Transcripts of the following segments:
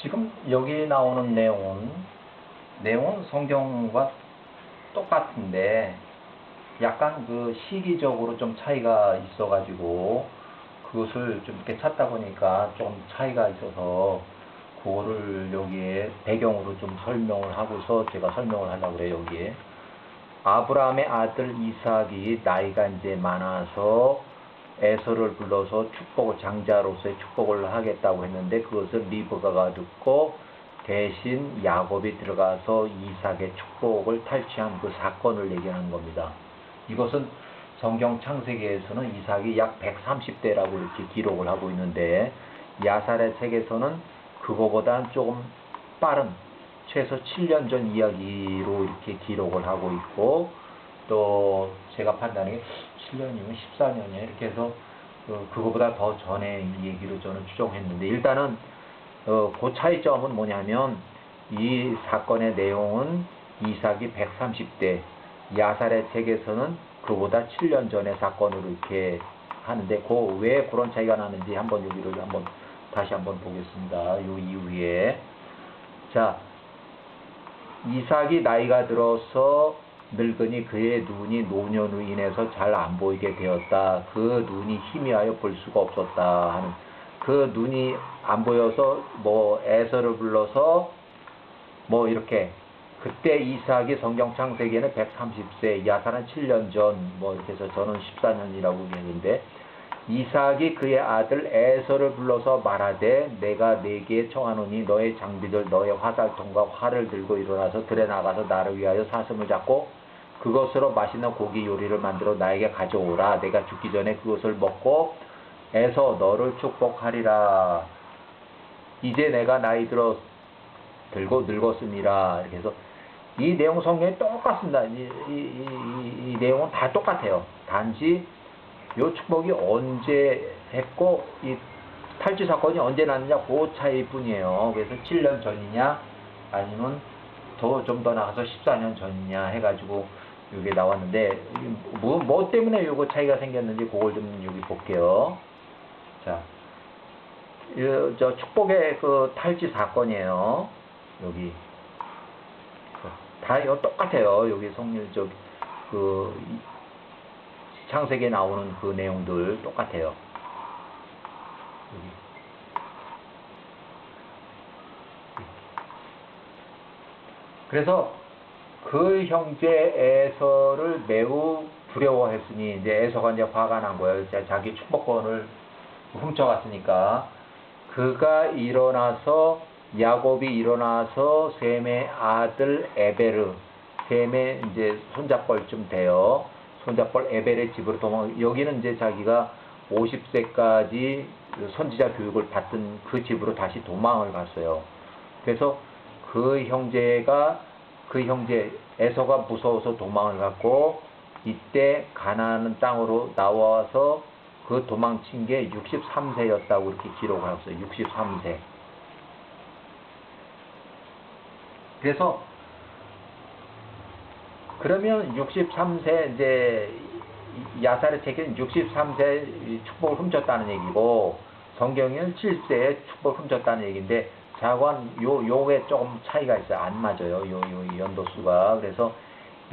지금 여기 나오는 내용은 내용은 성경과 똑같은데 약간 그 시기적으로 좀 차이가 있어가지고 그것을 좀 이렇게 찾다 보니까 좀 차이가 있어서 그거를 여기에 배경으로 좀 설명을 하고서 제가 설명을 하려고 그래요 여기에 아브라함의 아들 이삭이 나이가 이제 많아서 에서를 불러서 축복을 장자로서의 축복을 하겠다고 했는데 그것을 리브가가 듣고 대신 야곱이 들어가서 이삭의 축복을 탈취한 그 사건을 얘기하는 겁니다. 이것은 성경 창세기에서는 이삭이 약 130대라고 이렇게 기록을 하고 있는데 야살의 책에서는 그거보다 조금 빠른 최소 7년 전 이야기로 이렇게 기록을 하고 있고 또 제가 판단하기에 7년이면 14년이에요. 이렇게 해서 그, 그거보다 더 전에 이 얘기로 저는 추정했는데 일단은 어, 그 차이점은 뭐냐면 이 사건의 내용은 이삭이 130대 야살의 책에서는 그보다 7년 전의 사건으로 이렇게 하는데 그 왜 그런 차이가 나는지 한번 여기를 한번 다시 한번 보겠습니다. 요 이후에 자 이삭이 나이가 들어서 늙으니 그의 눈이 노년으로 인해서 잘 안 보이게 되었다. 그 눈이 희미하여 볼 수가 없었다 하는 그 눈이 안 보여서 뭐 에서를 불러서 뭐 이렇게 그때 이삭이 성경 창세기에는 130세, 야사는 7년 전, 뭐 이렇게 해서 저는 14년이라고 얘기했는데 이삭이 그의 아들 에서를 불러서 말하되 내가 네게 청하노니 너의 장비들 너의 화살통과 활을 들고 일어나서 들에 나가서 나를 위하여 사슴을 잡고 그것으로 맛있는 고기 요리를 만들어 나에게 가져오라 내가 죽기 전에 그것을 먹고 에서 너를 축복하리라 이제 내가 나이 들어 들고 늙었음이라 이렇게 해서 이 내용 성경에 똑같습니다. 이, 이, 이, 이, 이 내용은 다 똑같아요. 단지 요 축복이 언제 했고 이 탈취 사건이 언제 났느냐 그 차이뿐이에요. 그래서 7년 전이냐 아니면 더 좀 더 나가서 14년 전이냐 해가지고 이게 나왔는데 뭐, 뭐 때문에 요거 차이가 생겼는지 그걸 좀 여기 볼게요. 자, 이, 저 축복의 그 탈취 사건이에요. 여기 다 이거 똑같아요. 여기 성일 저그 창세기에 나오는 그 내용들 똑같아요. 그래서 그 형제 에서를 매우 두려워했으니 이제 에서가 이제 화가 난 거예요. 자기 축복권을 훔쳐갔으니까 그가 일어나서 야곱이 일어나서 셈의 아들 에베르 셈의 이제 손잡벌쯤 돼요. 손잡벌 에벨의 집으로 도망 여기는 이제 자기가 50세까지 선지자 교육을 받던 그 집으로 다시 도망을 갔어요. 그래서 그 형제가 그 형제 에서가 무서워서 도망을 갔고 이때 가나안 땅으로 나와서 그 도망친 게 63세였다고 이렇게 기록을 했어요. 63세. 그래서 그러면 63세 이제 야살의 책에는 63세 축복을 훔쳤다는 얘기고 성경에는 7세에 축복을 훔쳤다는 얘기인데 자관 요 요게 조금 차이가 있어요. 안 맞아요. 요 요 연도수가. 그래서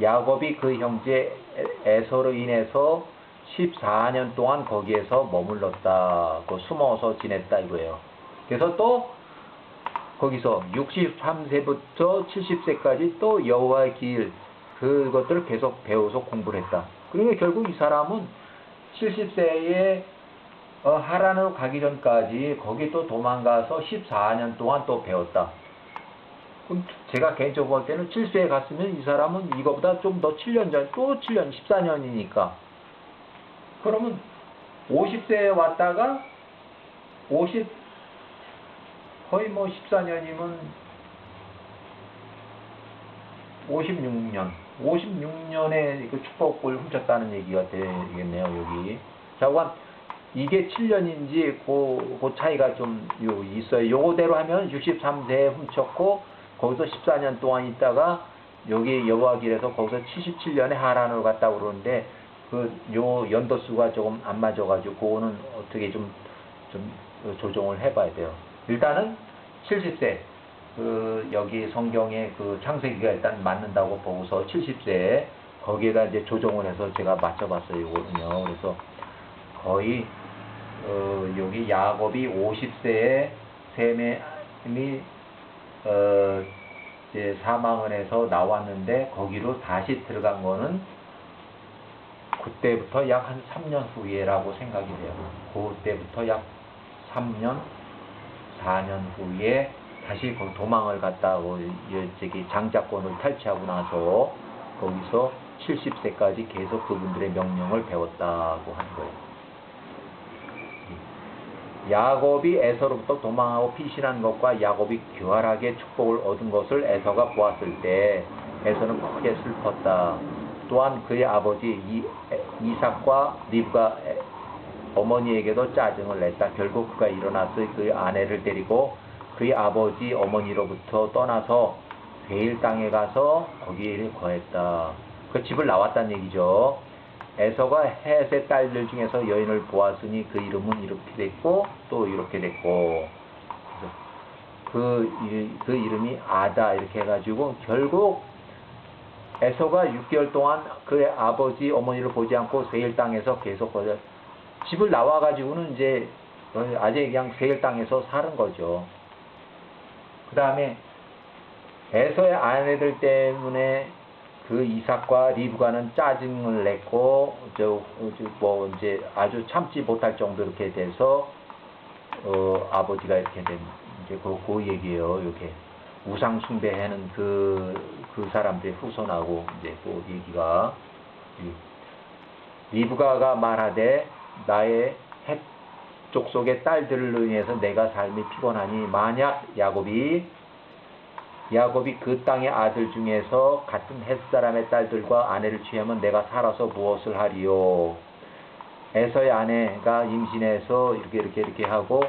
야곱이 그 형제 에서로 인해서 14년 동안 거기에서 머물렀다. 그 숨어서 지냈다 이거예요. 그래서 또 거기서 63세부터 70세까지 또 여호와의 길 그것들을 계속 배워서 공부를 했다. 그러니까 결국 이 사람은 70세에 어, 하란으로 가기 전까지 거기 또 도망가서 14년 동안 또 배웠다. 그럼 제가 개인적으로 볼 때는 7세에 갔으면 이 사람은 이거보다 좀 더 7년 전, 또 7년, 14년이니까. 그러면 50세에 왔다가 50, 거의 뭐 14년이면 56년, 56년에 그 축복을 훔쳤다는 얘기가 되겠네요, 여기. 자, 그럼 이게 7년인지 그, 그 차이가 좀 요, 있어요. 요거대로 하면 63세에 훔쳤고, 거기서 14년 동안 있다가, 여기 여호와 길에서 거기서 77년에 하란으로 갔다고 그러는데, 그 요 연도 수가 조금 안 맞아가지고 그거는 어떻게 좀 좀 조정을 해봐야 돼요. 일단은 70세 그 여기 성경에 그 창세기가 일단 맞는다고 보고서 70세 거기에다 이제 조정을 해서 제가 맞춰봤어요 이거는요. 그래서 거의 어, 여기 야곱이 50세에 셈이 어, 이제 사망을 해서 나왔는데 거기로 다시 들어간 거는 그때부터 약 한 3년 후에라고 생각이 돼요. 그때부터 약 3년, 4년 후에 다시 그 도망을 갔다고 이- 저기 장자권을 탈취하고 나서 거기서 70세까지 계속 그분들의 명령을 배웠다고 하는 거예요. 야곱이 에서로부터 도망하고 피신한 것과 야곱이 교활하게 축복을 얻은 것을 에서가 보았을 때 에서는 크게 슬펐다. 또한 그의 아버지 이, 에- 이삭과 에- 어머니에게도 짜증을 냈다. 결국 그가 일어나서 그의 아내를 데리고 그의 아버지 어머니로부터 떠나서 베일 땅에 가서 거기에 거했다. 그 집을 나왔다는 얘기죠. 에서가 헷의 딸들 중에서 여인을 보았으니 그 이름은 이렇게 됐고 또 이렇게 됐고 그, 이- 그 이름이 아다 이렇게 해가지고 결국 에서가 6개월 동안 그의 아버지 어머니를 보지 않고 세일 땅에서 계속 거저 집을 나와가지고는 이제 아재 그냥 세일 땅에서 사는 거죠. 그 다음에 에서의 아내들 때문에 그 이삭과 리브가는 짜증을 냈고 저뭐 이제 아주 참지 못할 정도 이렇게 돼서 어 아버지가 이렇게 된 이제 그, 그 얘기예요. 이렇게 우상 숭배하는 그 그 사람들의 후손하고 이제 그 얘기가 이 리브가가 말하되 나의 헷 족속의 딸들을 인해서 내가 삶이 피곤하니 만약 야곱이 야곱이 그 땅의 아들 중에서 같은 햇사람의 딸들과 아내를 취하면 내가 살아서 무엇을 하리요? 에서의 아내가 임신해서 이렇게 이렇게 이렇게 하고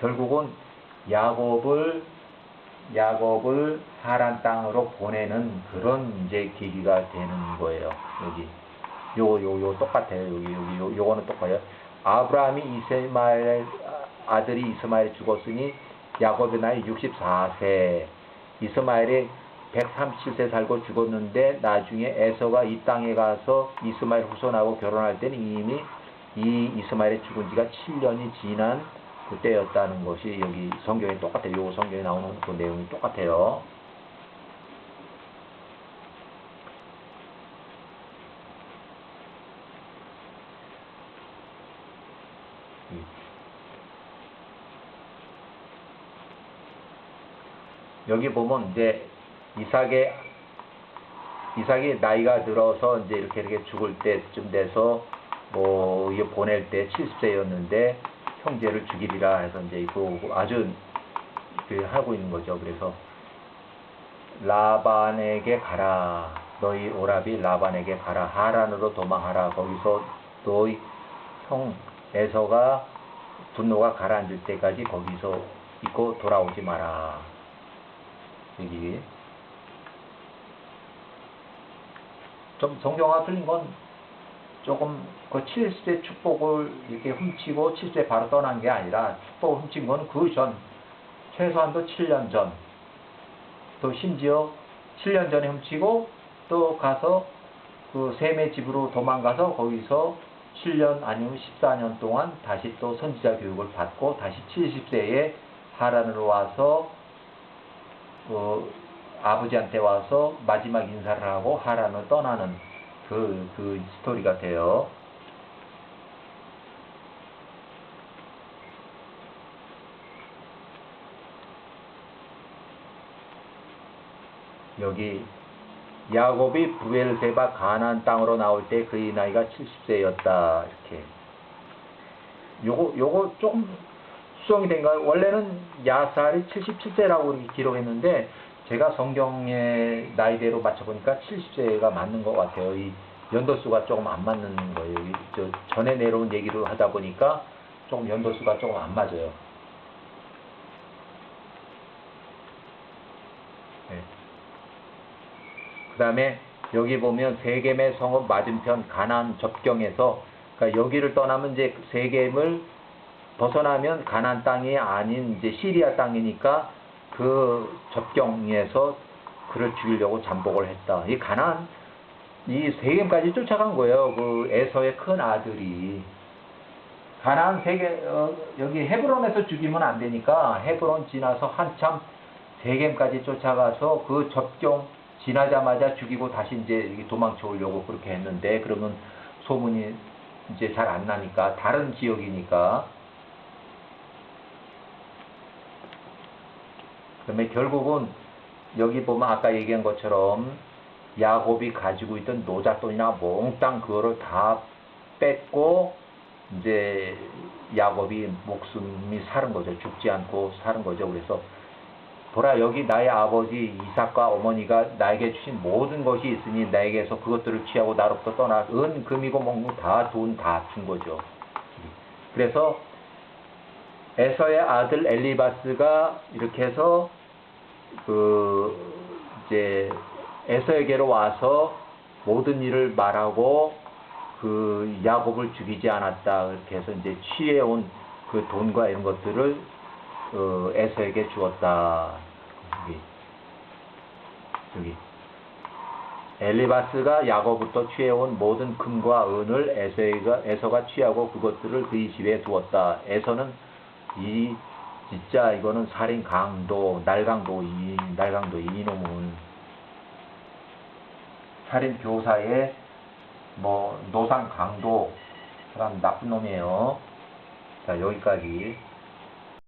결국은 야곱을 야곱을 하란 땅으로 보내는 그런 이제 계기가 되는 거예요. 여기 요요요 똑같아요. 여기 여기 요 요거는 똑같아요. 아브라함이 이스마엘 아들이 이스마엘이 죽었으니 야곱의 나이 64세. 이스마엘이 137세 살고 죽었는데 나중에 에서가 이 땅에 가서 이스마엘 후손하고 결혼할 때는 이미 이 이스마엘이 죽은 지가 7년이 지난 그때였다는 것이 여기 성경에 똑같아요. 요 성경에 나오는 그 내용이 똑같아요. 여기 보면 이제 이삭의 이삭이 나이가 들어서 이제 이렇게 이렇게 죽을 때쯤 돼서 뭐 이거 보낼 때 70세였는데 형제를 죽이리라 해서 이제 이거 아주 그 하고 있는 거죠. 그래서 라반에게 가라. 너희 오라비 라반에게 가라. 하란으로 도망하라. 거기서 너희 형 에서가 분노가 가라앉을 때까지 거기서 있고 돌아오지 마라. 여기. 좀 성경과 틀린 건 조금 그 70세 축복을 이렇게 훔치고 70세 바로 떠난 게 아니라 축복을 훔친 건 그 전, 최소한도 7년 전, 또 심지어 7년 전에 훔치고 또 가서 그 셈의 집으로 도망가서 거기서 7년 아니면 14년 동안 다시 또 선지자 교육을 받고 다시 70세에 하란으로 와서 그 아버지한테 와서 마지막 인사를 하고 하란을 떠나는 그, 그 스토리가 돼요. 여기 야곱이 부엘세바 가나안 땅으로 나올 때 그의 나이가 70세였다. 이렇게. 요거 요거 조금 수정이 된가요? 원래는 야살이 77세라고 이렇게 기록했는데 제가 성경의 나이대로 맞춰보니까 70세가 맞는 것 같아요. 이 연도수가 조금 안 맞는 거예요. 이저 전에 내려온 얘기를 하다 보니까 조금 연도수가 조금 안 맞아요. 네. 그 다음에 여기 보면 세겜의 성읍 맞은편 가난 접경에서 그러니까 여기를 떠나면 이제 세겜을 벗어나면 가난 땅이 아닌 이제 시리아 땅이니까 그 접경에서 그를 죽이려고 잠복을 했다. 이 가난 이 세겜까지 쫓아간 거예요. 그 에서의 큰 아들이 가나안 세계 어, 여기 헤브론에서 죽이면 안 되니까 헤브론 지나서 한참 세겜까지 쫓아가서 그 접경 지나자마자 죽이고 다시 이제 도망쳐 오려고 그렇게 했는데 그러면 소문이 이제 잘 안 나니까 다른 지역이니까 그다음에 결국은 여기 보면 아까 얘기한 것처럼 야곱이 가지고 있던 노잣돈이나 몽땅 그거를 다 뺐고 이제 야곱이 목숨이 사는 거죠. 죽지 않고 사는 거죠. 그래서 보라 여기 나의 아버지 이삭과 어머니가 나에게 주신 모든 것이 있으니 나에게서 그것들을 취하고 나로부터 떠나 은 금이고 뭔고 다 돈 다 준 거죠. 그래서 에서의 아들 엘리바스가 이렇게 해서 그 이제 에서에게로 와서 모든 일을 말하고 그 야곱을 죽이지 않았다. 이렇게 해서 이제 취해온 그 돈과 이런 것들을 어, 에서에게 주었다. 여기 여기. 엘리바스가 야곱부터 취해온 모든 금과 은을 에서가 에서가 취하고 그것들을 그의 집에 두었다. 에서는 이 진짜 이거는 살인 강도 날강도 이 날강도 이놈은 살인 교사의 뭐 노상 강도 사람 나쁜 놈이에요. 자 여기까지